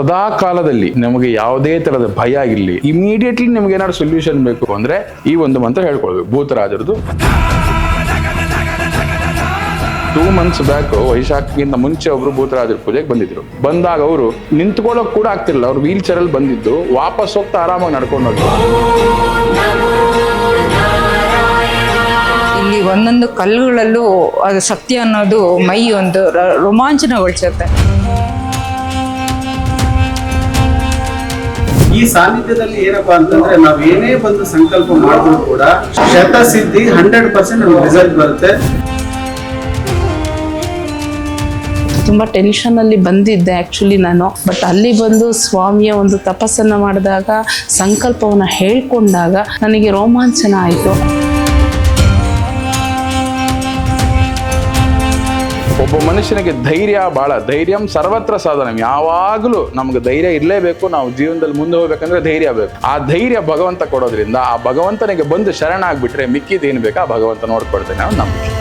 ಸದಾ ಕಾಲದಲ್ಲಿ ನಮಗೆ ಯಾವುದೇ ತರದ ಭಯ ಆಗಿರಲಿ ಇಮಿಡಿಯೇಟ್ಲಿ ನಿಮ್ಗೆ ಏನಾದ್ರು ಸೊಲ್ಯೂಷನ್ ಬೇಕು ಅಂದ್ರೆ ಈ ಒಂದು ಮಂತ್ರ ಹೇಳ್ಕೊಳ್ಬೇಕು. ಭೂತರಾಜರದು. ಟೂ ಮಂತ್ಸ್ ಬ್ಯಾಕ್ ವೈಶಾಖಿಗಿಂತ ಮುಂಚೆ ಒಬ್ರು ಭೂತರಾಜರ ಪೂಜೆಗೆ ಬಂದಿದ್ರು. ಬಂದಾಗ ಅವರು ನಿಂತ್ಕೊಳ್ಳೋಕೆ ಕೂಡ ಆಗ್ತಿರಲಿಲ್ಲ. ಅವ್ರು ವೀಲ್ ಚೇರ್ ಅಲ್ಲಿ ಬಂದಿದ್ದು. ವಾಪಸ್ ಹೋಗ್ತಾ ಆರಾಮಾಗಿ ನಡ್ಕೊಂಡು ಇಲ್ಲಿ ಒಂದೊಂದು ಕಲ್ಲುಗಳಲ್ಲೂ ಅದು ಶಕ್ತಿ ಅನ್ನೋದು ಮೈ ಒಂದು ರೋಮಾಂಚನಗೊಳಿಸುತ್ತೆ. ಈ ಸಾನ್ನಿಧ್ಯದಲ್ಲಿ ಏನಪ್ಪಾ ಅಂತಂದ್ರೆ ನಾವ್ ಏನೇ ಬಂದು ಸಂಕಲ್ಪ ಮಾಡಿದ್ರು ಕೂಡ ಶತಸಿದ್ಧಿ ಹಂಡ್ರೆಡ್ ಪರ್ಸೆಂಟ್ ರಿಸಲ್ಟ್ ಬರುತ್ತೆ. ತುಂಬ ಟೆನ್ಷನಲ್ಲಿ ಬಂದಿದ್ದೆ ಆ್ಯಕ್ಚುಲಿ ನಾನು. ಬಟ್ ಅಲ್ಲಿ ಬಂದು ಸ್ವಾಮಿಯ ಒಂದು ತಪಸ್ಸನ್ನು ಮಾಡಿದಾಗ, ಸಂಕಲ್ಪವನ್ನು ಹೇಳ್ಕೊಂಡಾಗ ನನಗೆ ರೋಮಾಂಚನ ಆಯಿತು. ಒಬ್ಬ ಮನುಷ್ಯನಿಗೆ ಧೈರ್ಯ ಬಹಳ ಧೈರ್ಯಂ ಸರ್ವತ್ರ ಸಾಧನ. ಯಾವಾಗಲೂ ನಮ್ಗೆ ಧೈರ್ಯ ಇರಲೇಬೇಕು, ನಾವು ಜೀವನದಲ್ಲಿ ಮುಂದೆ ಹೋಗ್ಬೇಕಂದ್ರೆ ಧೈರ್ಯ ಬೇಕು. ಆ ಧೈರ್ಯ ಭಗವಂತ ಕೊಡೋದ್ರಿಂದ, ಆ ಭಗವಂತನಿಗೆ ಬಂದು ಶರಣ ಏನು ಬೇಕಾ, ಭಗವಂತ ನೋಡ್ಕೊಡ್ತೇನೆ ನಾವು ನಂಬಿಕೆ.